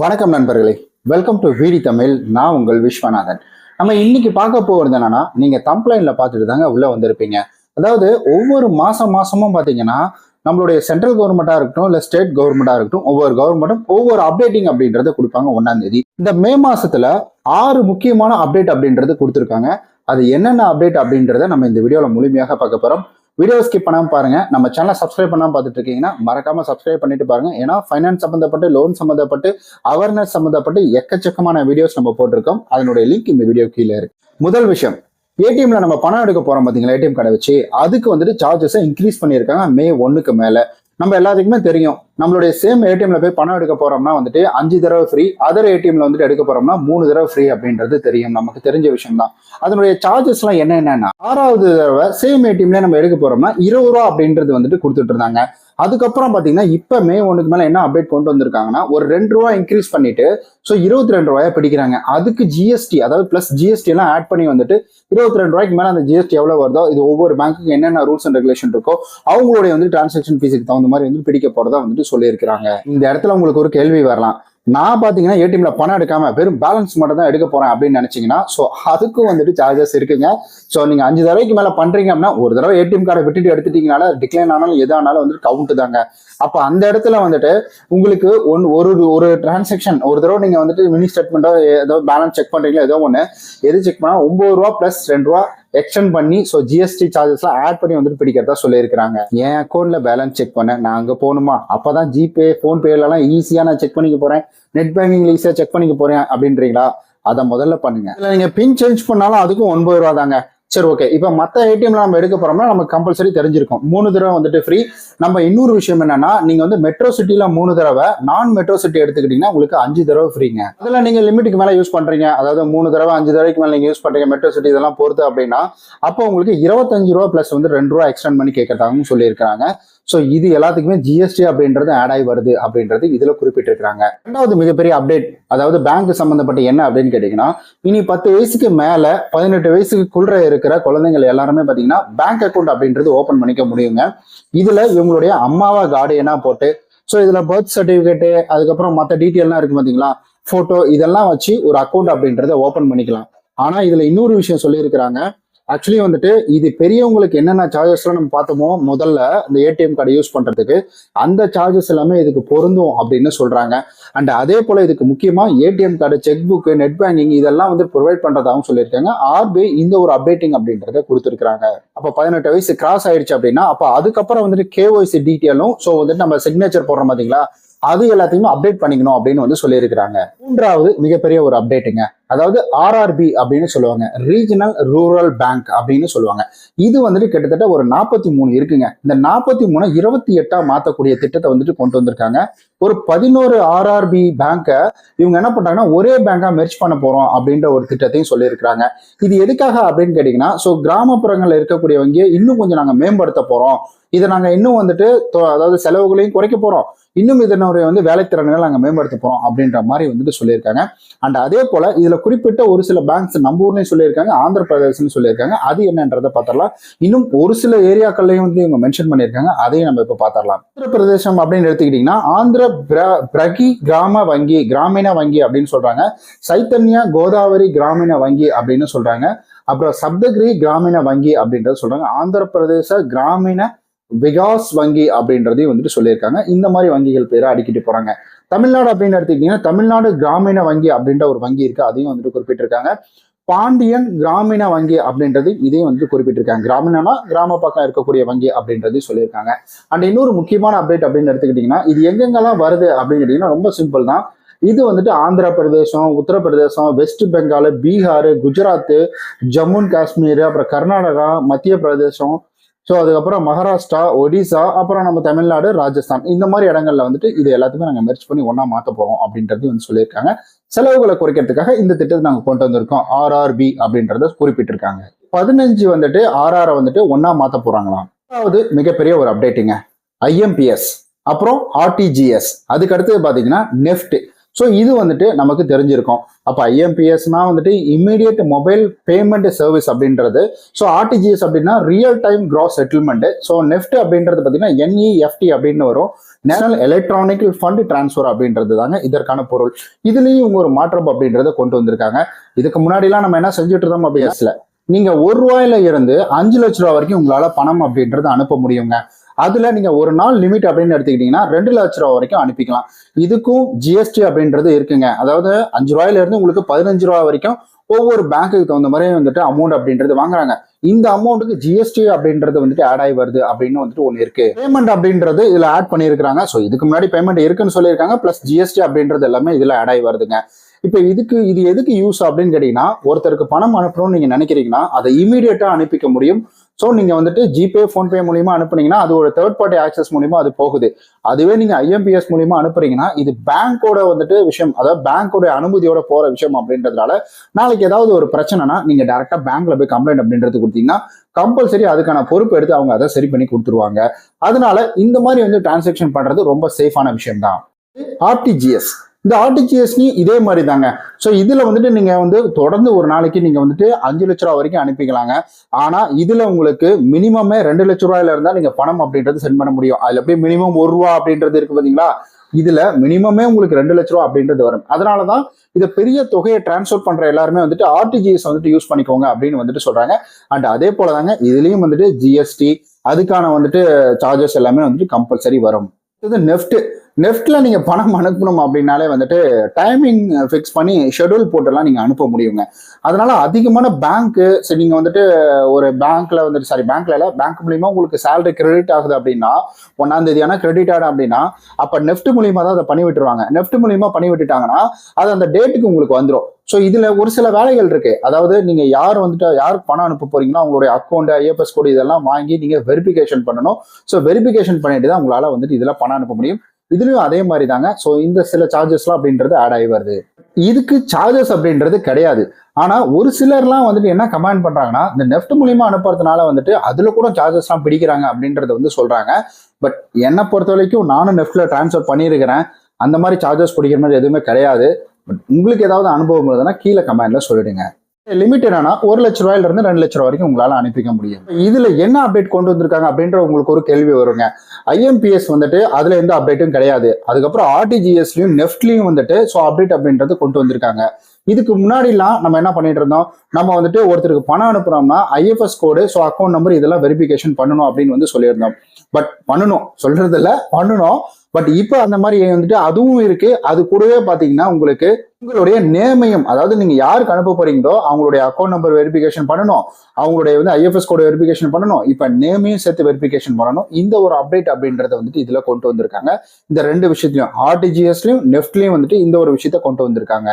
வணக்கம் நண்பர்களே. Welcome to வீடி Tamil நான் உங்கள் விஸ்வநாதன். நம்ம இன்னைக்கு பார்க்க போகிறது என்னன்னா நீங்க தம்ப்ளைன்ல பார்த்துட்டு தாங்க உள்ள வந்திருப்பீங்க. அதாவது ஒவ்வொரு மாசம் மாசமும் பார்த்தீங்கன்னா நம்மளுடைய சென்ட்ரல் கவர்மெண்ட்டாக இருக்கட்டும் இல்லை ஸ்டேட் கவர்மெண்ட்டாக இருக்கட்டும் ஒவ்வொரு கவர்மெண்ட்டும் ஒவ்வொரு அப்டேட்டிங் அப்படின்றத கொடுப்பாங்க ஒன்றாம் தேதி. இந்த மே மாசத்துல ஆறு முக்கியமான அப்டேட் அப்படின்றது கொடுத்துருக்காங்க. அது என்னென்ன அப்டேட் அப்படின்றத நம்ம இந்த வீடியோவில் முழுமையாக பார்க்க போகிறோம் வீடியோ ஸ்கிப் பண்ணாமல் பாருங்க. நம்ம சேனலை சப்ஸ்கிரைப் பண்ணாமல் பார்த்துட்டு இருக்கீங்கன்னா மறக்காமல் சப்ஸ்கிரைப் பண்ணிட்டு பாருங்கள் ஏன்னா ஃபைனான்ஸ் சம்மந்தப்பட்டு லோன் சம்மந்தப்பட்டு அவேர்னஸ் சம்மந்தப்பட்டு எக்கச்சக்கமான வீடியோஸ் நம்ம போட்டிருக்கோம். அதனுடைய லிங்க் இந்த வீடியோ கீழே இருக்கு. முதல் விஷயம் ஏடிஎம்ல நம்ம பணம் எடுக்க போறோம் பாத்தீங்களா? ஏடிஎம் கார்டை வச்சு. அதுக்கு வந்துட்டு சார்ஜஸை இன்க்ரீஸ் பண்ணியிருக்காங்க. மே ஒன்றுக்கு மேலே. நம்ம எல்லாத்துக்குமே தெரியும். நம்மளுடைய சேம் ஏடிஎம்ல போய் பணம் எடுக்க போறோம்னா வந்துட்டு அஞ்சு தடவை ஃப்ரீ அதர் ஏடிஎம்ல வந்துட்டு எடுக்க போறோம்னா மூணு தடவை ஃப்ரீ அப்படின்றது தெரியும். நமக்கு தெரிஞ்ச விஷயம் தான் அதனுடைய சார்ஜஸ் எல்லாம் என்ன என்னன்னா ஆறாவது தடவை சேம் ஏடிஎம்ல நம்ம எடுக்க போறோம்னா இருபது ரூபா அப்படின்றது வந்துட்டு கொடுத்துட்டு இருந்தாங்க. அதுக்கப்புறம் பாத்தீங்கன்னா இப்ப மே ஒன்றுக்கு மேல என்ன அப்டேட் கொண்டு வந்திருக்காங்கன்னா ஒரு ரெண்டு ரூபா இன்க்ரீஸ் பண்ணிட்டு ஸோ இருபத்தி ரெண்டு ரூபாயா பிடிக்கிறாங்க. அதுக்கு ஜிஎஸ்டி அதாவது பிளஸ் ஜிஎஸ்டி எல்லாம் ஆட் பண்ணி வந்துட்டு இருபத்தி ரெண்டு ரூபாய்க்கு மேல அந்த ஜிஎஸ்டி எவ்வளவு வருதோ இது ஒவ்வொரு பேங்க்குக்கு என்னென்ன ரூல்ஸ் அண்ட் ரெகுலேஷன் இருக்கோ அவங்களுடைய வந்து டிரான்சாக்ஷன் ஃபீஸுக்கு தகுந்த மாதிரி வந்து பிடிக்க போறதா வந்துட்டு சொல்லியிருக்கிறாங்க. இந்த இடத்துல உங்களுக்கு ஒரு கேள்வி வரலாம். நான் பாத்தீங்கன்னா ஏடிஎம்ல பணம் எடுக்காம வெறும் பேலன்ஸ் மட்டும் தான் எடுக்க போறேன் அப்படின்னு நினைச்சீங்கன்னா ஸோ அதுக்கும் வந்துட்டு சார்ஜஸ் இருக்குங்க. ஸோ நீங்க அஞ்சு தடவைக்கு மேல பண்றீங்க அப்படின்னா ஒரு தடவை ஏடிஎம் கார்டை விட்டுட்டு எடுத்துட்டீங்கனால டிக்ளைன் ஆனாலும் எதானாலும் வந்துட்டு கவுண்ட் தாங்க. அப்ப அந்த இடத்துல வந்துட்டு உங்களுக்கு ஒன் ஒரு ஒரு டிரான்சாக்ஷன் ஒரு தடவை நீங்க வந்துட்டு மினி ஸ்டேட்மெண்ட்டோ ஏதோ பேலன்ஸ் செக் பண்றீங்களா ஏதோ ஒன்று எது செக் பண்ணா ஒன்பது ரூபா பிளஸ் ரெண்டு ரூபா எக்ஸ்டெண்ட் பண்ணி ஸோ ஜிஎஸ்டி சார்ஜஸ்லாம் ஆட் பண்ணி வந்துட்டு பிடிக்கிறதா சொல்லியிருக்கிறாங்க. என் அக்கௌண்ட்ல பேலன்ஸ் செக் பண்ணேன் நான் அங்கே போகணுமா? அப்பதான் ஜிபே ஃபோன்பேலலாம் ஈஸியாக நான் செக் பண்ணிக்க போறேன். நெட் பேங்கிங்ல ஈஸியாக செக் பண்ணிக்க போறேன் அப்படின்றீங்களா? அதை முதல்ல பண்ணுங்க. இல்லை நீங்க பின் சேஞ்ச் பண்ணாலும் அதுக்கும் ஒன்பது ரூபா தாங்க சரி ஓகே இப்போ மற்ற ஏடிஎம்ல நம்ம எடுக்க போறோம்னா நமக்கு கம்பல்சரி தெரிஞ்சிருக்கும். மூணு தடவை வந்துட்டு ஃப்ரீ நம்ம இன்னொரு விஷயம் என்னன்னா நீங்க வந்து மெட்ரோ சிட்டில மூணு தடவை நான் மெட்ரோ சிட்டி எடுத்துக்கிட்டீங்கன்னா உங்களுக்கு அஞ்சு தடவை ஃப்ரீங்க அதில் நீங்க லிமிட்டுக்கு மேல யூஸ் பண்றீங்க. அதாவது மூணு தடவை அஞ்சு தடவைக்கு மேல நீங்க யூஸ் பண்றீங்க மெட்ரோ சிட்டி இதெல்லாம் பொறுத்து அப்படின்னா அப்போ உங்களுக்கு இருபத்தஞ்சு ரூபா பிளஸ் வந்து ரெண்டு ரூபா எக்ஸ்டெண்ட் பண்ணி கேட்கறதாகவும் சொல்லியிருக்காங்க ஸோ இது எல்லாத்துக்குமே ஜிஎஸ்டி அப்படின்றது ஆட் ஆகி வருது அப்படின்றது இதில் குறிப்பிட்டிருக்கிறாங்க. ரெண்டாவது மிகப்பெரிய அப்டேட் அதாவது பேங்க் சம்மந்தப்பட்ட என்ன அப்படின்னு கேட்டிங்கன்னா இனி பத்து வயசுக்கு மேல பதினெட்டு வயசுக்குள்ள இருக்கிற குழந்தைகள் எல்லாருமே பாத்தீங்கன்னா பேங்க் அக்கௌண்ட் அப்படின்றது ஓபன் பண்ணிக்க முடியுங்க. இதுல இவங்களுடைய அம்மாவா கார்டியனா போட்டு ஸோ இதுல பர்த் சர்டிபிகேட்டு அதுக்கப்புறம் மற்ற டீட்டெயில்லாம் இருக்கு பாத்தீங்களா? போட்டோ இதெல்லாம் வச்சு ஒரு அக்கௌண்ட் அப்படின்றத ஓபன் பண்ணிக்கலாம். ஆனா இதுல இன்னொரு விஷயம் சொல்லியிருக்கிறாங்க. ஆக்சுவலி வந்துட்டு இது பெரியவங்களுக்கு என்னென்ன சார்ஜஸ்லாம் நம்ம பார்த்தோமோ முதல்ல இந்த ஏடிஎம் கார்டு யூஸ் பண்ணுறதுக்கு அந்த சார்ஜஸ் எல்லாமே இதுக்கு பொருந்தும் அப்படின்னு சொல்கிறாங்க அண்ட் அதே போல் இதுக்கு முக்கியமாக ATM card cheque book net banking இதெல்லாம் வந்து ப்ரொவைட் பண்ணுறதாகவும் சொல்லியிருக்காங்க. ஆர்பிஐ இந்த ஒரு அப்டேட்டிங் அப்படின்றத கொடுத்துருக்காங்க அப்போ பதினெட்டு வயசு கிராஸ் ஆயிடுச்சு அப்படின்னா அப்போ அதுக்கப்புறம் வந்துட்டு கேஒய்சி டீட்டெயிலும் ஸோ வந்துட்டு நம்ம சிக்னேச்சர் போடுறோம் பார்த்தீங்களா அது எல்லாத்தையுமே அப்டேட் பண்ணிக்கணும் அப்படின்னு வந்து சொல்லியிருக்கிறாங்க. மூன்றாவது மிகப்பெரிய ஒரு அப்டேட்டுங்க அதாவது ஆர்ஆர்பி அப்படின்னு சொல்லுவாங்க. ரீஜனல் ரூரல் பேங்க் அப்படின்னு சொல்லுவாங்க. இது வந்துட்டு கிட்டத்தட்ட ஒரு நாற்பத்தி மூணு இருக்குங்க. இந்த நாற்பத்தி மூணு இருபத்தி எட்டா மாற்றக்கூடிய திட்டத்தை வந்துட்டு கொண்டு வந்திருக்காங்க. ஒரு பதினோரு ஆர்ஆர்பி பேங்கை இவங்க என்ன பண்றாங்கன்னா ஒரே பேங்காக மெர்ச் பண்ண போறோம் அப்படின்ற ஒரு திட்டத்தையும் சொல்லியிருக்கிறாங்க. இது எதுக்காக அப்படின்னு கேட்டீங்கன்னா ஸோ கிராமப்புறங்களில் இருக்கக்கூடிய வங்கியை இன்னும் கொஞ்சம் நாங்கள் மேம்படுத்த போறோம். இதை நாங்கள் இன்னும் வந்துட்டு தொ- அதாவது செலவுகளையும் குறைக்க போறோம். இன்னும் இதனுடைய வந்து வேலைத்திறன்களை நாங்கள் மேம்படுத்த போறோம் அப்படின்ற மாதிரி வந்துட்டு சொல்லியிருக்காங்க. அண்ட் அதே போல இதுல குறிப்பிட்ட ஒரு சில பேங்க்ஸ் நம்ம ஊர்லயும் சொல்லியிருக்காங்க ஆந்திர பிரதேசம்னு சொல்லியிருக்காங்க. அது என்னன்றதை பார்த்தரலாம் இன்னும் ஒரு சில ஏரியாக்கள்லையும் வந்து இவங்க மென்ஷன் பண்ணியிருக்காங்க. அதையும் நம்ம இப்ப பார்த்தரலாம் ஆந்திர பிரதேசம் அப்படின்னு எடுத்துக்கிட்டீங்கன்னா ஆந்திர பிரகி கிராம வங்கி கிராமீண வங்கி அப்படின்னு சொல்றாங்க. சைத்தன்யா கோதாவரி கிராமீண வங்கி அப்படின்னு சொல்றாங்க. அப்புறம் சப்தகிரி கிராமீண வங்கி அப்படின்றத சொல்றாங்க. ஆந்திர பிரதேச கிராமீண விகாஸ் வங்கி அப்படின்றதையும் வந்துட்டு சொல்லியிருக்காங்க. இந்த மாதிரி வங்கிகள் பேரை அடிக்கிட்டு போறாங்க. தமிழ்நாடு அப்படின்னு எடுத்துக்கிட்டீங்கன்னா தமிழ்நாடு கிராமீண வங்கி அப்படின்ற ஒரு வங்கி இருக்கு. அதையும் வந்துட்டு குறிப்பிட்டிருக்காங்க. பாண்டியன் கிராமீண வங்கி அப்படின்றது இதையும் வந்து குறிப்பிட்டிருக்காங்க. கிராமீணனா கிராம பக்கம் இருக்கக்கூடிய வங்கி அப்படின்றதையும் சொல்லியிருக்காங்க. அண்ட் இன்னொரு முக்கியமான அப்டேட் அப்படின்னு எடுத்துக்கிட்டீங்கன்னா இது எங்கெங்கெல்லாம் வருது அப்படின்னு கேட்டிங்கன்னா ரொம்ப சிம்பிள் தான். இது வந்துட்டு ஆந்திர பிரதேசம் உத்தரப்பிரதேசம் வெஸ்ட் பெங்கால் பீகார் குஜராத் ஜம்மு அண்ட் காஷ்மீர் அப்புறம் கர்நாடகா மத்திய பிரதேசம் ஸோ அதுக்கப்புறம் மகாராஷ்டிரா ஒடிசா அப்புறம் நம்ம தமிழ்நாடு ராஜஸ்தான். இந்த மாதிரி இடங்கள்ல வந்துட்டு இது எல்லாத்தையுமே நாங்கள் மெர்ச் பண்ணி ஒன்றா மாற்ற போகிறோம் அப்படின்றது வந்து சொல்லியிருக்காங்க. செலவுகளை குறைக்கிறதுக்காக இந்த திட்டத்தை நாங்கள் கொண்டு வந்திருக்கோம். ஆர்ஆர்பி அப்படின்றத குறிப்பிட்டிருக்காங்க. பதினஞ்சு வந்துட்டு ஆர்ஆரை வந்துட்டு ஒன்றா மாற்ற போகிறாங்களாம் அதாவது மிகப்பெரிய ஒரு அப்டேட்டுங்க ஐஎம்பிஎஸ் அப்புறம் ஆர்டிஜிஎஸ் அதுக்கு அடுத்தது பார்த்தீங்கன்னா நெஃப்ட். ஸோ இது வந்துட்டு நமக்கு தெரிஞ்சிருக்கும். அப்போ ஐஎம்பிஎஸ்னா வந்துட்டு இமீடியட் மொபைல் பேமெண்ட் சர்வீஸ் அப்படின்றது. ஸோ ஆர்டிஜிஎஸ் அப்படின்னா real time gross settlement so NEFT அப்படின்றது பார்த்தீங்கன்னா என்இஎஃப்டி அப்படின்னு வரும். நேஷனல் எலக்ட்ரானிக் ஃபண்ட் டிரான்ஸ்ஃபர் அப்படின்றது தாங்க இதற்கான பொருள். இதுலேயும் இவங்க ஒரு மாற்றம் அப்படின்றத கொண்டு வந்திருக்காங்க. இதுக்கு முன்னாடிலாம் நம்ம என்ன செஞ்சுட்டு இருந்தோம் அப்படின்னா நீங்க ஒரு ரூபாயில இருந்து அஞ்சு லட்ச ரூபா வரைக்கும் உங்களால பணம் அப்படின்றத அனுப்ப முடியுங்க. அதுல நீங்க ஒரு நாள் லிமிட் அப்படின்னு எடுத்துக்கிட்டீங்கன்னா ரெண்டு லட்ச ரூபா வரைக்கும் அனுப்பிக்கலாம். இதுக்கும் ஜிஎஸ்டி அப்படின்றது இருக்குங்க. அதாவது அஞ்சு ரூபாயில இருந்து உங்களுக்கு பதினஞ்சு ரூபா வரைக்கும் ஒவ்வொரு பேங்க்குக்கு தகுந்த மாதிரி வந்துட்டு அமௌண்ட் அப்படின்றது வாங்குறாங்க. இந்த அமௌண்ட்டுக்கு ஜிஎஸ்டி அப்படின்றது வந்துட்டு ஆட் ஆகி வருது அப்படின்னு வந்துட்டு ஒன்று இருக்கு. பேமெண்ட் அப்படின்றது இதுல ஆட் பண்ணியிருக்காங்க ஸோ இதுக்கு முன்னாடி பேமெண்ட் இருக்குன்னு சொல்லியிருக்காங்க. பிளஸ் ஜிஎஸ்டி அப்படின்றது எல்லாமே இதுல ஆட் ஆகி வருதுங்க. இப்போ இதுக்கு இது எதுக்கு யூஸ் அப்படின்னு கேட்டீங்கன்னா ஒருத்தருக்கு பணம் அனுப்பணும்னு நீங்க நினைக்கிறீங்கன்னா அதை இமீடியட்டா அனுப்பிக்க முடியும். ஸோ நீங்கள் வந்துட்டு ஜிபே ஃபோன்பே மூலிமா அனுப்புனீங்கன்னா அது ஒரு தேர்ட் பார்ட்டி ஆக்சஸ் மூலியமா அது போகுது. அதுவே நீங்கள் ஐஎம்பிஎஸ் மூலியமா அனுப்புறீங்கன்னா இது பேங்க்கோட வந்துட்டு விஷயம் அதாவது பேங்க்கோட அனுமதியோட போகிற விஷயம் அப்படின்றதுனால நாளைக்கு ஏதாவது ஒரு பிரச்சனைனா நீங்கள் டேரெக்டாக பேங்க்ல போய் கம்ப்ளைண்ட் அப்படின்றது கொடுத்தீங்கன்னா கம்பல்சரி அதுக்கான பொறுப்பு எடுத்து அவங்க அதை சரி பண்ணி கொடுத்துருவாங்க. அதனால இந்த மாதிரி வந்து டிரான்சாக்ஷன் பண்ணுறது ரொம்ப சேஃபான விஷயம் தான் ஆர்டிஜிஎஸ் இந்த ஆர்டிஜிஎஸ்னி இதே மாதிரி தாங்க ஸோ இதில் வந்துட்டு நீங்கள் வந்து தொடர்ந்து ஒரு நாளைக்கு நீங்கள் வந்துட்டு அஞ்சு லட்ச ரூபா வரைக்கும் அனுப்பிக்கலாங்க. ஆனால் இதில் உங்களுக்கு மினிமமே ரெண்டு லட்ச ரூபாயில இருந்தால் நீங்கள் பணம் அப்படின்றது சென்ட் பண்ண முடியும். அதில் எப்படி மினிமம் ஒரு ரூபா அப்படின்றது இருக்கு பார்த்தீங்களா இதுல மினிமமே உங்களுக்கு ரெண்டு லட்ச ரூபா அப்படின்றது வரும். அதனாலதான் இதை பெரிய தொகையை டிரான்ஸ்ஃபர் பண்ற எல்லாருமே வந்துட்டு ஆர்டிஜிஎஸ் வந்துட்டு யூஸ் பண்ணிக்கோங்க அப்படின்னு வந்துட்டு சொல்றாங்க. அண்ட் அதே போல தாங்க இதுலயும் வந்துட்டு ஜிஎஸ்டி அதுக்கான வந்துட்டு சார்ஜஸ் எல்லாமே வந்துட்டு கம்பல்சரி வரும். இது நெஃப்ட் நெஃப்ட்ல நீங்க பணம் அனுப்பணும் அப்படின்னாலே வந்துட்டு டைமிங் ஃபிக்ஸ் பண்ணி ஷெட்யூல் போட்டுலாம் நீங்க அனுப்ப முடியுங்க. அதனால அதிகமான பேங்க்கு சரி நீங்க வந்துட்டு ஒரு பேங்க்ல வந்துட்டு சாரி பேங்க்ல இல்ல பேங்க் மூலியமா உங்களுக்கு சேலரி கிரெடிட் ஆகுது அப்படின்னா ஒன்னாம் தேதி ஆனா கிரெடிட் ஆகும் அப்படின்னா அப்ப நெஃப்ட் மூலியமா தான் அதை பண்ணி விட்டுருவாங்க. நெஃப்ட் மூலியமா பண்ணி விட்டுட்டாங்கன்னா அது அந்த டேட்டுக்கு உங்களுக்கு வந்துடும் ஸோ இதுல ஒரு சில வேலைகள் இருக்கு. அதாவது நீங்க யார் வந்துட்டு யாருக்கு பணம் அனுப்ப போறீங்கன்னா உங்களுடைய அக்கௌண்ட் ஐஎஃப்எஸ் கோடு இதெல்லாம் வாங்கி நீங்க வெரிஃபிகேஷன் பண்ணணும். ஸோ வெரிஃபிகேஷன் பண்ணிட்டு தான் உங்களால வந்துட்டு இதெல்லாம் பணம் அனுப்ப முடியும். இதுலயும் அதே மாதிரி தாங்க ஸோ இந்த சில சார்ஜஸ்லாம் அப்படின்றது ஆட் ஆகி வருது. இதுக்கு சார்ஜஸ் அப்படின்றது கிடையாது. ஆனா ஒரு சிலர்லாம் வந்துட்டு என்ன கமெண்ட் பண்றாங்கன்னா இந்த நெஃப்ட் மூலியமா அனுப்புறதுனால வந்துட்டு அதுல கூட சார்ஜஸ்லாம் பிடிக்கிறாங்க அப்படின்றத வந்து சொல்றாங்க. பட் என்னை பொறுத்த வரைக்கும் நானும் நெஃப்ட்ல டிரான்ஸ்ஃபர் பண்ணியிருக்கிறேன். அந்த மாதிரி சார்ஜஸ் பிடிக்கிற மாதிரி எதுவுமே கிடையாது. பட் உங்களுக்கு ஏதாவது அனுபவம் இருந்ததுன்னா கீழே கமெண்ட்ல சொல்லிடுங்க. லிமிட் என்னன்னா ஒரு லட்ச ரூபாயில இருந்து ரெண்டு லட்ச ரூபா வரைக்கும் உங்களால அனுப்பிக்க முடியும். இதுல என்ன அப்டேட் கொண்டு வந்திருக்காங்க அப்படின்ற உங்களுக்கு ஒரு கேள்வி வருங்க. ஐஎம்பிஎஸ் வந்துட்டு அதுல எந்த அப்டேட்டும் கிடையாது. அதுக்கப்புறம் ஆர்டிஜிஎஸ்லயும் நெஃப்ட்லயும் வந்துட்டு ஸோ அப்டேட் அப்படின்றது கொண்டு வந்திருக்காங்க. இதுக்கு முன்னாடிலாம் நம்ம என்ன பண்ணிட்டு இருந்தோம்? நம்ம வந்துட்டு ஒருத்தருக்கு பணம் அனுப்புறோம்னா IFS code so account number இதெல்லாம் வெரிஃபிகேஷன் பண்ணணும் அப்படின்னு வந்து சொல்லியிருந்தோம். பட் பண்ணணும். சொல்றது பண்ணணும். பட் இப்போ அந்த மாதிரி வந்துட்டு அதுவும் இருக்கு. அது கூடவே பாத்தீங்கன்னா உங்களுக்கு உங்களுடைய நேமையும் அதாவது நீங்க யாருக்கு அனுப்ப போறீங்களோ அவங்களுடைய அக்கௌண்ட் நம்பர் வெரிஃபிகேஷன் பண்ணணும். அவங்களுடைய வந்து ஐஎஃப்எஸ் கோட வெரிஃபிகேஷன் பண்ணணும். இப்போ நேமையும் சேர்த்து வெரிஃபிகேஷன் பண்ணணும். இந்த ஒரு அப்டேட் அப்படின்றத வந்துட்டு இதுல கொண்டு வந்திருக்காங்க. இந்த ரெண்டு விஷயத்தையும் ஆர்டிஜிஎஸ்லயும் நெஃப்ட்லயும் வந்துட்டு இந்த ஒரு விஷயத்த கொண்டு வந்திருக்காங்க.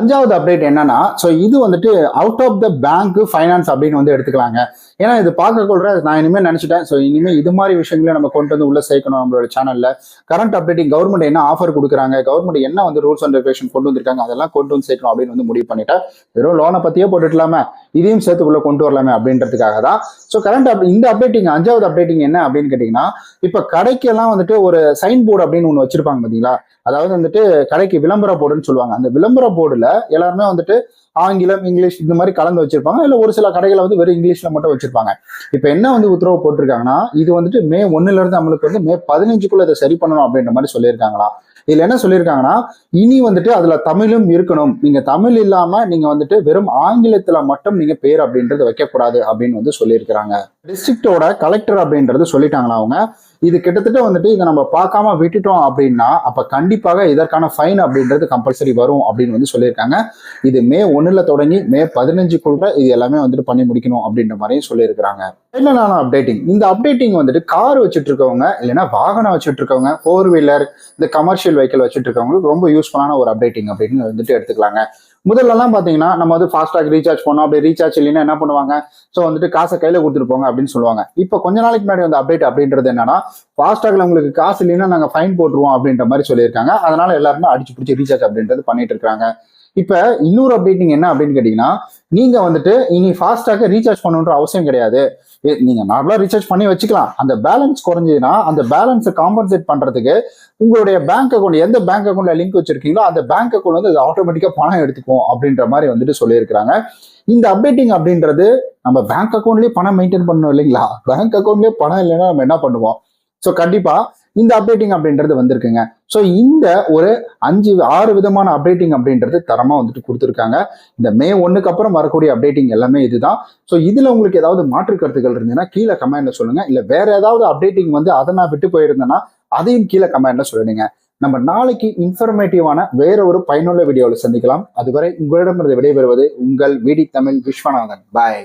அஞ்சாவது அப்டேட் என்னன்னா ஸோ இது வந்துட்டு out of the bank finance அப்படின்னு வந்து எடுத்துக்கலாங்க. ஏன்னா இது பார்க்க கொள்ற நான் இனிமேல் நினைச்சிட்டேன். ஸோ இனிமேல் இது மாதிரி விஷயங்களை நம்ம கொண்டு வந்து உள்ள சேர்க்கணும் நம்மளோட சேனல்ல கரண்ட் அப்டேட்டிங் கவர்மெண்ட் என்ன ஆஃபர் கொடுக்குறாங்க கவர்மெண்ட் என்ன வந்து ரூல்ஸ் அண்ட் ரெகுலேஷன் கொண்டு வந்திருக்காங்க அதெல்லாம் கொண்டு வந்து சேர்க்கணும் அப்படின்னு வந்து முடிவு பண்ணிட்டேன் வெறும் லோனை பத்தியே போட்டுக்கலாமே. இதையும் சேர்த்துக்குள்ளே கொண்டு வரலாமே அப்படின்றதுக்காக தான். ஸோ கரண்ட் அப் இந்த அப்டேட்டிங் அஞ்சாவது அப்டேட்டிங் என்ன அப்படின்னு கேட்டிங்கன்னா இப்போ கடைக்கெல்லாம் வந்துட்டு ஒரு சைன் போர்டு அப்படின்னு ஒன்று வச்சிருப்பாங்க பார்த்தீங்களா அதாவது வந்துட்டு கடைக்கு விளம்பர போர்டுன்னு சொல்லுவாங்க. அந்த விளம்பர போர்டில் எல்லாருமே வந்துட்டு ஆங்கிலம் இங்கிலீஷ் இந்த மாதிரி கலந்து வச்சிருப்பாங்க. இல்ல ஒரு சில கடைகளை வந்து வெறும் இங்கிலீஷ்ல மட்டும் வச்சிருப்பாங்க. இப்ப என்ன வந்து உத்தரவு போட்டிருக்காங்கன்னா இது வந்துட்டு மே ஒன்னுல இருந்து நம்மளுக்கு வந்து மே பதினஞ்சுக்குள்ள இதை சரி பண்ணணும் அப்படின்ற மாதிரி சொல்லியிருக்காங்களா இதுல என்ன சொல்லியிருக்காங்கன்னா இனி வந்துட்டு அதுல தமிழும் இருக்கணும். நீங்க தமிழ் இல்லாம நீங்க வந்துட்டு வெறும் ஆங்கிலத்துல மட்டும் நீங்க பேர் அப்படின்றது வைக்கக்கூடாது அப்படின்னு வந்து சொல்லியிருக்கிறாங்க. டிஸ்ட்ரிக்டோட கலெக்டர் அப்படின்றது சொல்லிட்டாங்களா அவங்க? இது கிட்டத்தட்ட வந்துட்டு இதை நம்ம பார்க்காம விட்டுட்டோம் அப்படின்னா அப்ப கண்டிப்பாக இதற்கான ஃபைன் அப்படின்றது கம்பல்சரி வரும் அப்படின்னு வந்து சொல்லியிருக்காங்க. இது மே ஒன்றில் தொடங்கி மே பதினஞ்சுக்குள்ள இது எல்லாமே வந்துட்டு பண்ணி முடிக்கணும் அப்படின்ற மாதிரியும் சொல்லியிருக்கிறாங்க. என்னென்ன அப்டேட்டிங் இந்த அப்டேட்டிங் வந்துட்டு கார் வச்சுட்டு இருக்கவங்க இல்லைன்னா வாகனம் வச்சுட்டு இருக்கவங்க ஃபோர் வீலர் இந்த கமர்ஷியல் வெஹிக்கிள் வச்சுட்டு இருக்கவங்களுக்கு ரொம்ப யூஸ்ஃபுல்லான ஒரு அப்டேட்டிங் அப்படின்னு வந்துட்டு எடுத்துக்கலாங்க. முதல்லலாம் பார்த்தீங்கன்னா நம்ம வந்து ஃபாஸ்டாக் ரீசார்ஜ் பண்ணோம் அப்படி ரீசார்ஜ் இல்லைன்னா என்ன பண்ணுவாங்க? ஸோ வந்துட்டு காசை கையில் கொடுத்துட்டு போங்க அப்படின்னு சொல்லுவாங்க. இப்போ கொஞ்ச நாளைக்கு முன்னாடி வந்து அப்டேட் அப்படின்றது என்னன்னா ஃபாஸ்டாகில் உங்களுக்கு காசு இல்லைன்னா நாங்கள் ஃபைன் போட்டுருவோம் அப்படின்ற மாதிரி சொல்லியிருக்காங்க. அதனால எல்லாருமே அடிச்சு பிடிச்சி ரீசார்ஜ் அப்படின்றது பண்ணிட்டு இருக்காங்க. இப்போ இன்னொரு அப்டேட்டிங் என்ன அப்படின்னு கேட்டிங்கன்னா நீங்கள் வந்துட்டு இனி ஃபாஸ்டாக ரீசார்ஜ் பண்ணணுன்ற அவசியம் கிடையாது. ஏ, நார்மலாக ரீசார்ஜ் பண்ணி வச்சுக்கலாம். அந்த பேலன்ஸ் குறைஞ்சதுன்னா அந்த பேலன்ஸை காம்பன்சேட் பண்ணுறதுக்கு உங்களுடைய பேங்க் அக்கௌண்ட் எந்த பேங்க் அக்கௌண்ட்டில் லிங்க் வச்சிருக்கீங்களோ அந்த பேங்க் அக்கௌண்ட் வந்து அது ஆட்டோமேட்டிக்காக பணம் எடுத்துக்கும் அப்படின்ற மாதிரி வந்துட்டு சொல்லியிருக்கிறாங்க. இந்த அப்டேட்டிங் அப்படின்றது நம்ம பேங்க் அக்கௌண்ட்லேயே பணம் மெயின்டைன் பண்ணணும் இல்லைங்களா? பேங்க் அக்கௌண்ட்லேயே பணம் இல்லைன்னா நம்ம என்ன பண்ணுவோம்? ஸோ கண்டிப்பாக இந்த அப்டேட்டிங் அப்படின்றது வந்திருக்குங்க. ஸோ இந்த ஒரு அஞ்சு ஆறு விதமான அப்டேட்டிங் அப்படின்றது தரமாக வந்துட்டு கொடுத்துருக்காங்க. இந்த மே ஒன்றுக்கு அப்புறம் வரக்கூடிய அப்டேட்டிங் எல்லாமே இதுதான். ஸோ இதில் உங்களுக்கு ஏதாவது மாற்று கருத்துக்கள் இருந்ததுன்னா கீழே கமெண்ட்ல சொல்லுங்க. இல்லை வேற ஏதாவது அப்டேட்டிங் வந்து அதை நான் விட்டு போயிருந்தேன்னா அதையும் கீழே கமெண்ட்ல சொல்லிடுங்க. நம்ம நாளைக்கு இன்ஃபர்மேட்டிவான வேற ஒரு பயனுள்ள வீடியோவில் சந்திக்கலாம். அதுவரை உங்களிடமிருந்து விடைபெறுவது உங்கள் விடி தமிழ் விஸ்வநாதன். பாய்